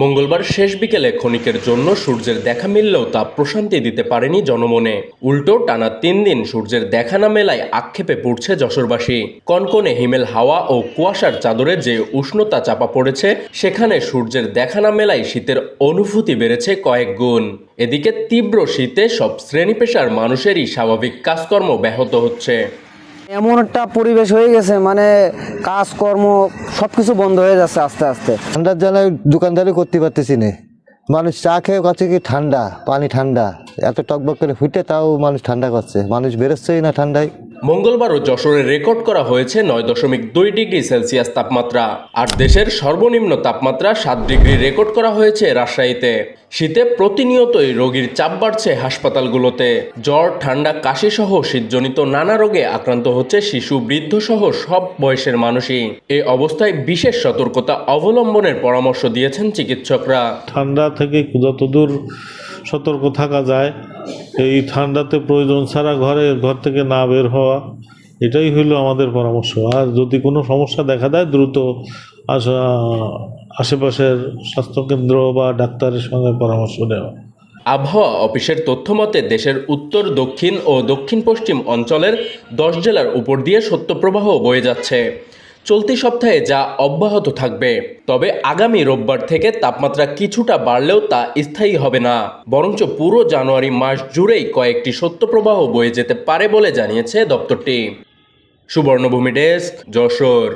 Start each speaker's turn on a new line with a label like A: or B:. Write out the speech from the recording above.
A: মঙ্গলবার শেষ বিকেলে ক্ষণিকের জন্য সূর্যের দেখা মিললেও তা প্রশান্তি দিতে পারেনি জনমনে। উল্টো টানা তিন দিন সূর্যের দেখা না মেলায় আক্ষেপে পড়ছে যশোরবাসী। কনকনে হিমেল হাওয়া ও কুয়াশার চাদরে যে উষ্ণতা চাপা পড়েছে, সেখানে সূর্যের দেখা না মেলায় শীতের অনুভূতি বেড়েছে কয়েক গুণ। এদিকে তীব্র শীতে সব শ্রেণি পেশার মানুষেরই স্বাভাবিক কাজকর্ম ব্যাহত হচ্ছে।
B: এমন একটা পরিবেশ হয়ে গেছে মানে কাজকর্ম সব কিছু বন্ধ হয়ে যাচ্ছে আস্তে আস্তে।
C: ঠান্ডার জ্বালায় দোকানদারি করতে পারতেছি না। মানুষ চা খেয়ে কাছে কি ঠান্ডা? পানি ঠান্ডা। এত টকবক করে ফুটে তাও মানুষ ঠান্ডা করছে। মানুষ বেরোচ্ছেই না ঠান্ডায়।
A: মঙ্গলবারও যশোরে রেকর্ড করা হয়েছে নয় দশমিক দুই ডিগ্রি সেলসিয়াস তাপমাত্রা। আর দেশের সর্বনিম্ন তাপমাত্রা সাত ডিগ্রি রেকর্ড করা হয়েছে রাজশাহীতে। শীতে প্রতিনিয়তই রোগীর চাপ বাড়ছে হাসপাতালগুলোতে। জ্বর, ঠান্ডা কাশি সহ শীতজনিত নানা রোগে আক্রান্ত হচ্ছে শিশু, বৃদ্ধ সহ সব বয়সের মানুষই। এ অবস্থায় বিশেষ সতর্কতা অবলম্বনের পরামর্শ দিয়েছেন চিকিৎসকরা।
D: ঠান্ডা থেকে যতদূর সতর্ক থাকা যায়। এই ঠান্ডাতে প্রয়োজন ছাড়া ঘরে, ঘর থেকে না বের হওয়া, এটাই হইল আমাদের পরামর্শ। আর যদি কোনো সমস্যা দেখা দেয়, দ্রুত আশেপাশের স্বাস্থ্যকেন্দ্র বা ডাক্তারের সঙ্গে পরামর্শ নেওয়া।
A: আবহাওয়া অফিসের তথ্য মতে, দেশের উত্তর, দক্ষিণ ও দক্ষিণ পশ্চিম অঞ্চলের দশ জেলার উপর দিয়ে সত্যপ্রবাহ বয়ে যাচ্ছে। চলতি সপ্তাহে যা অব্যাহত থাকবে। তবে আগামী রোববার থেকে তাপমাত্রা কিছুটা বাড়লেও তা স্থায়ী হবে না। বরঞ্চ পুরো জানুয়ারি মাস জুড়েই কয়েকটি সত্যপ্রবাহ বয়ে যেতে পারে বলে জানিয়েছে দপ্তরটি। সুবর্ণভূমি ডেস্ক, যশোর।